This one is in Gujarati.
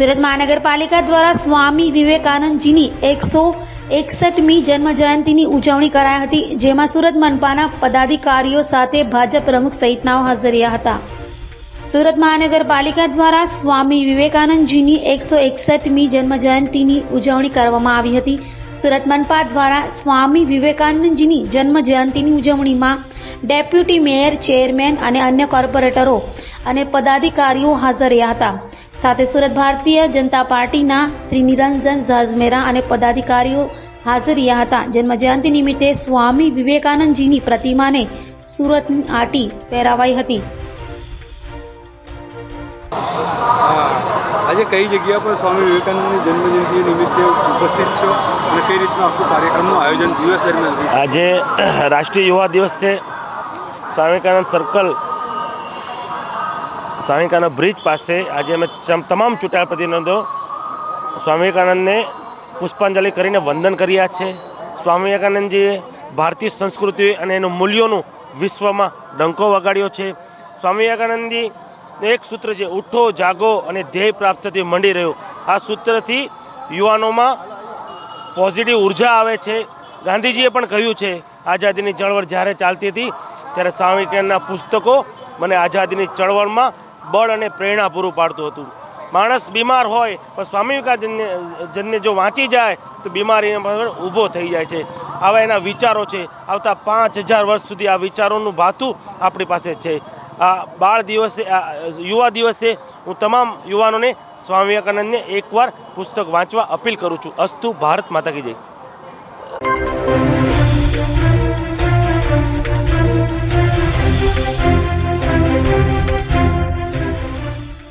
સુરત મહાનગરપાલિકા દ્વારા સ્વામી વિવેકાનંદજીની એકસો એકસઠમી જન્મ જયંતિની ઉજવણી કરાઈ હતી, જેમાં સુરત મનપાના પદાધિકારીઓ સાથે ભાજપ પ્રમુખ સહિતનાઓ હાજર રહ્યા હતા. સુરત મહાનગરપાલિકા દ્વારા સ્વામી વિવેકાનંદજીની એકસો એકસઠમી જન્મ જયંતિની ઉજવણી કરવામાં આવી હતી. સુરત મનપા દ્વારા સ્વામી વિવેકાનંદજીની જન્મ જયંતિની ઉજવણીમાં ડેપ્યુટી મેયર, ચેરમેન અને અન્ય કોર્પોરેટરો અને પદાધિકારીઓ હાજર રહ્યા હતા. સાથે સુરત ભારતીય જનતા પાર્ટીના શ્રી નિરંજન ઝાઝમેરા અને પદાધિકારીઓ હાજર રહ્યા હતા. જન્મજયંતિ નિમિત્તે સ્વામી વિવેકાનંદજીની પ્રતિમાને સુરતની આટી પહેરાવાઈ હતી. આજે કઈ જગ્યા પર સ્વામી વિવેકાનંદની જન્મજયંતિ નિમિત્તે ઉપસ્થિત છો અને કઈ રીતનું આખું કાર્યક્રમનું આયોજન દિવસ દરમિયાન આજે રાષ્ટ્રીય યુવા દિવસ છે. સ્વામી વિવેકાનંદ સર્કલ સ્વામી બ્રિજ પાસે આજે અમે તમામ ચૂંટાયેલ પ્રતિનિધિઓ સ્વામી વિવેકાનંદને પુષ્પાંજલિ કરીને વંદન કર્યા છે. સ્વામી વિવેકાનંદજીએ ભારતીય સંસ્કૃતિ અને એનું મૂલ્યોનું વિશ્વમાં ડંકો વગાડ્યો છે. સ્વામી વિવેકાનંદજી એક સૂત્ર છે, ઉઠો, જાગો અને ધ્યેય પ્રાપ્ત થતી મંડી રહ્યો. આ સૂત્રથી યુવાનોમાં પોઝિટિવ ઊર્જા આવે છે. ગાંધીજીએ પણ કહ્યું છે, આઝાદીની ચળવળ જ્યારે ચાલતી હતી, ત્યારે સ્વામી વિવેકાનંદના પુસ્તકો મને આઝાદીની ચળવળમાં બળ અને પ્રેરણા પૂરું પાડતું હતું. માણસ બીમાર હોય, પણ સ્વામી જનને જો વાંચી જાય, તો બીમારી ઊભો થઈ જાય છે. આવા એના વિચારો છે. આવતા પાંચ હજાર વર્ષ સુધી આ વિચારોનું ભાતું આપણી પાસે છે. આ બાળ દિવસે, આ યુવા દિવસે હું તમામ યુવાનોને સ્વામી વિવેકાનંદને એકવાર પુસ્તક વાંચવા અપીલ કરું છું. અસ્તુ ભારત માતા કી જય.